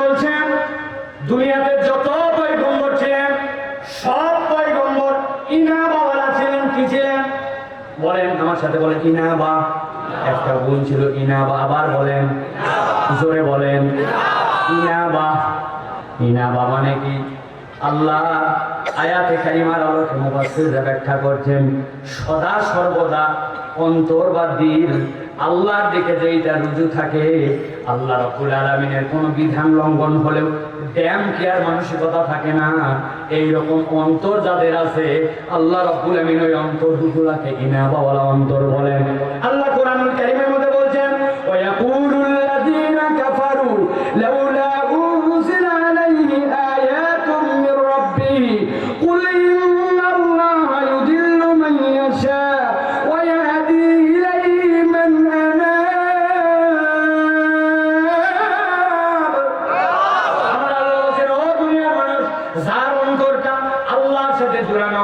বলছেন, দুনিয়াতে যত পয়গম্বর ছিলেন, সব পয়গম্বর ইনাবাওয়ালা ছিলেন, কি ছিলেন? বলেন, আমার সাথে বলেন, ইনাবা। একটা গুণ ছিল ইনাবা, আবার বলেন। জোরে বলেন। ইনাবা। ইনাবা মানে কি? আল্লাহ আয়াতে কারিমার আলোকে মুফাসসিররা ব্যাখ্যা করছেন, সদা সর্বদা অন্তর বা দিল আল্লাহর দিকে যেইটা রুজু থাকে, আল্লাহ রব্বুল আলামিনের কোনো বিধান লঙ্ঘন হলেও ড্যাম কেয়ার মানসিকতা থাকে না? এই রকম অন্তর যাদের আছে, আল্লাহ রব্বুল আমিন ওই অন্তর দুগুলাকে ইনাবাওয়ালা অন্তর বলেন। আল্লাহ কোরআনুল কারীমের মধ্যে বলছেন ওয়ায়াকুলুল যার অন্তরটা আল্লাহর সাথে জুড়ানো,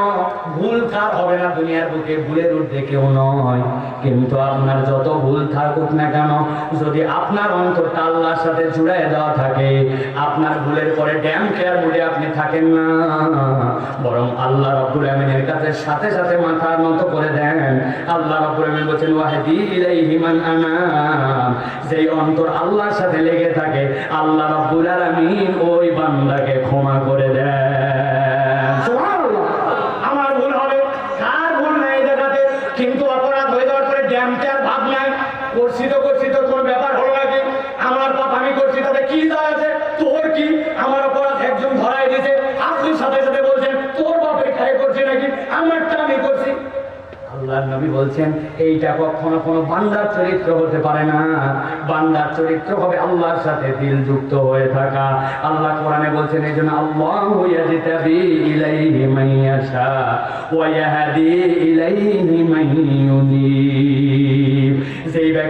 ভুল কার হবে না দুনিয়ার বুকে, ভুলের কেউ নয়। কিন্তু আপনার যত ভুল থাকুক না কেন, যদি আপনার অন্তরটা আল্লাহর সাথে দেওয়া থাকে, আপনার ভুলের পরে ড্যাম মুডে আপনি থাকেন না। বরং আল্লাহ আমিনের কাছে সাথে সাথে মাথা করে দেন। আল্লাহ রব্বুল আমিন বলছেন, ওয়াহদি যেই অন্তর আল্লাহর সাথে লেগে থাকে, আল্লাহ রব্বুল আলামিন ওই বান্দাকে ক্ষমা করে দেন। আর ভাব নাই করছি তো করছি তো কোনো ব্যাপার হলো নাকি আমার পাপ আমি করছি তাতে কি যায় আছে? তোর কি? আমার অপরাধ একজন ধরাই দিয়েছে। আপনি সাথে সাথে বলছেন, তোর বাপের খায় করছে নাকি? আমারটা আমি করছি। আল্লাহর নবী বলছেন, এইটা কখনো কোনো বান্দার চরিত্র হতে পারে না। বান্দার চরিত্র হবে আল্লাহর সাথে দিল যুক্ত হয়ে থাকা। আল্লাহ কোরআনে বলছেন, এই জন্য আল্লাহ ইয়াজতাবি ইলাইহি মান ইয়াশা ওয়া ইয়াহদি ইলাইহি যেই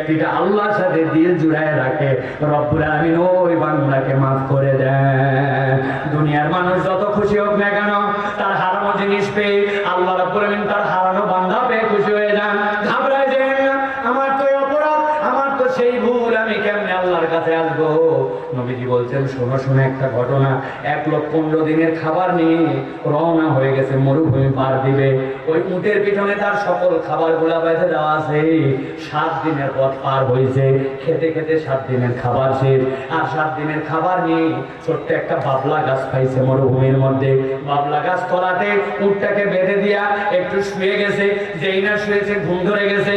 ব্যক্তিটা আল্লাহর সাথে দিল জুড়ায় রাখে। রব্বুল আলামিন ওই বান্দাকে মাফ করে দেন। দুনিয়ার মানুষ যত খুশি হোক না কেন, তার হারানো জিনিস পেয়ে আল্লাহ রব্বুল আলামিন তার হারানো বান্দা ভুল, আমি কেমনে আল্লাহর কাছে আসব? নবীজি বলছেন, শোনো শোনো একটা ঘটনা। এক লোক পনেরো দিনের খাবার নিয়ে রওনা হয়ে গেছে, মরুভূমি পার দিবে। ওই উটের পিছনে তার সকল খাবারগুলা বেঁধে দেওয়া আছে। সাত দিনের পথ পার হয়েছে খেতে খেতে সাত দিনের খাবার শেষ। আর সাত দিনের খাবার নিয়ে ছোট্ট একটা বাবলা গাছ পাইছে মরুভূমির মধ্যে। বাবলা গাছ তলাতে উটটাকে বেঁধে দিয়া একটু শুয়ে গেছে। যেই না শুয়েছে, ঘুম ধরে গেছে।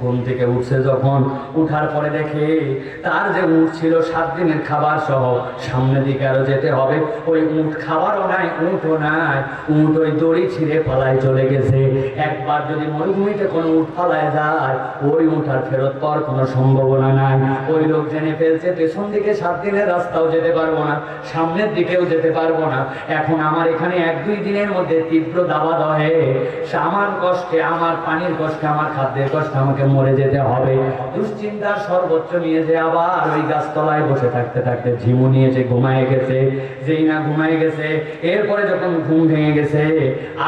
ঘুম থেকে উঠছে যখন, উঠার পরে দেখে তার যে উঠ ছিল সাত দিনের খাবার সহ, সামনের দিকে আরও যেতে হবে। ওই উঠ খাবারও নাই, উঠও নাই। উঠ ওই দড়ি ছিঁড়ে পালায় চলে গেছে। একবার যদি মরুভূমিতে কোনো উঠ পালায় যায়, ওই উঠ আর ফেরত পাওয়ার কোনো সম্ভাবনা নাই। ওই লোক জেনে ফেলছে, পেছন দিকে সাত দিনের রাস্তাও যেতে পারব না, সামনের দিকেও যেতে পারব না। এখন আমার এখানে এক দুই দিনের মধ্যে তীব্র দাবা দহে আমার কষ্টে, আমার পানির কষ্টে, আমার খাদ্যের কষ্টে আমাকে মরে যেতে হবে। দুশ্চিন্তার সর্বোচ্চ নিয়ে যে আবার ওই গাছতলায় বসে থাকতে থাকতে ঝিমু নিয়েছে ঘুমায় গেছে, যেই না ঘুমায় গেছে, এরপরে যখন ঘুম ভেঙে গেছে,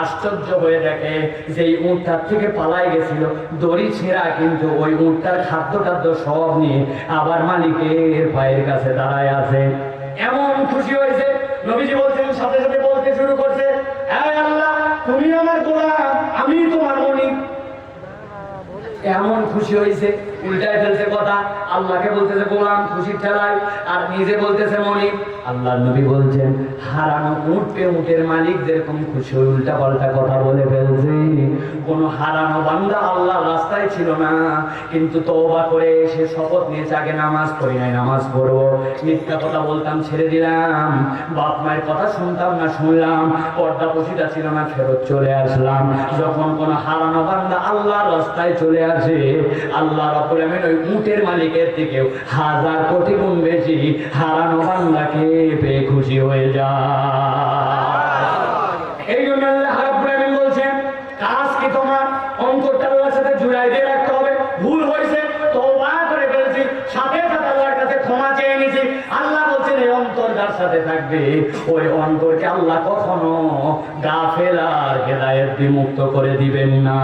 আশ্চর্য হয়ে দেখে যেই উঁটটার থেকে পালাই গেছিল, দড়ি ছেঁড়া কিন্তু ওই উঁটটার খাদ্য টাদ্য সব নিয়ে আবার মালিকের পায়ের কাছে দাঁড়ায় আছে। এমন খুশি হয়েছে, নবীজি বলছেন সাথে সাথে বলতে শুরু করছে "এই আল্লাহ তুমি আমার গোলাম আমি তোমার মনিব এমন খুশি হয়েছে, উল্টায় ফেলছে কথা। আল্লাহকে বলতেছে, গোলাম, খুশির ঠেলায়। আর নিজে বলতেছে, মনিব আল্লাহ নবী বলছেন হারানো উঠতে উঠের মালিক যেরকম খুশি উল্টা পাল্টা কথা বলে ফেলছে। কোনো হারানো বান্দা আল্লাহ রাস্তায় ছিল না, কিন্তু তওবা করে সে শপথ নিয়েছে আগে নামাজ পড়ি নাই, নামাজ পড়ব। মিথ্যা কথা বলতাম, ছেড়ে দিলাম। বাপ মায়ের কথা শুনতাম না, শুনলাম। পর্দা পশিটা ছিল না, ফেরত চলে আসলাম। যখন কোনো হারানো বান্দা আল্লাহর রাস্তায় চলে আসে আল্লাহ আমিন ওই উটের মালিকের থেকেও হাজার কোটি গুণ বেশি হারানো বান্দাকে খুশি হয়ে যায় এই জন্য আল্লাহ রাব্বুল আমিন বলছেন, কাজ কি তোমার? অন্তরটা আল্লাহর সাথে জুড়াই দিয়ে রাখতে হবে। ভুল হয়েছে, তওবা করে ফেলেছি। সাথে সাথে আল্লাহর কাছে ক্ষমা চেয়ে নিয়েছি। আল্লাহ বলছেন এই অন্তর যার সাথে থাকবে? ওই অন্তরকে আল্লাহ কখনো গাফেল আর হেদায়েত বিমুক্ত করে দিবেন না।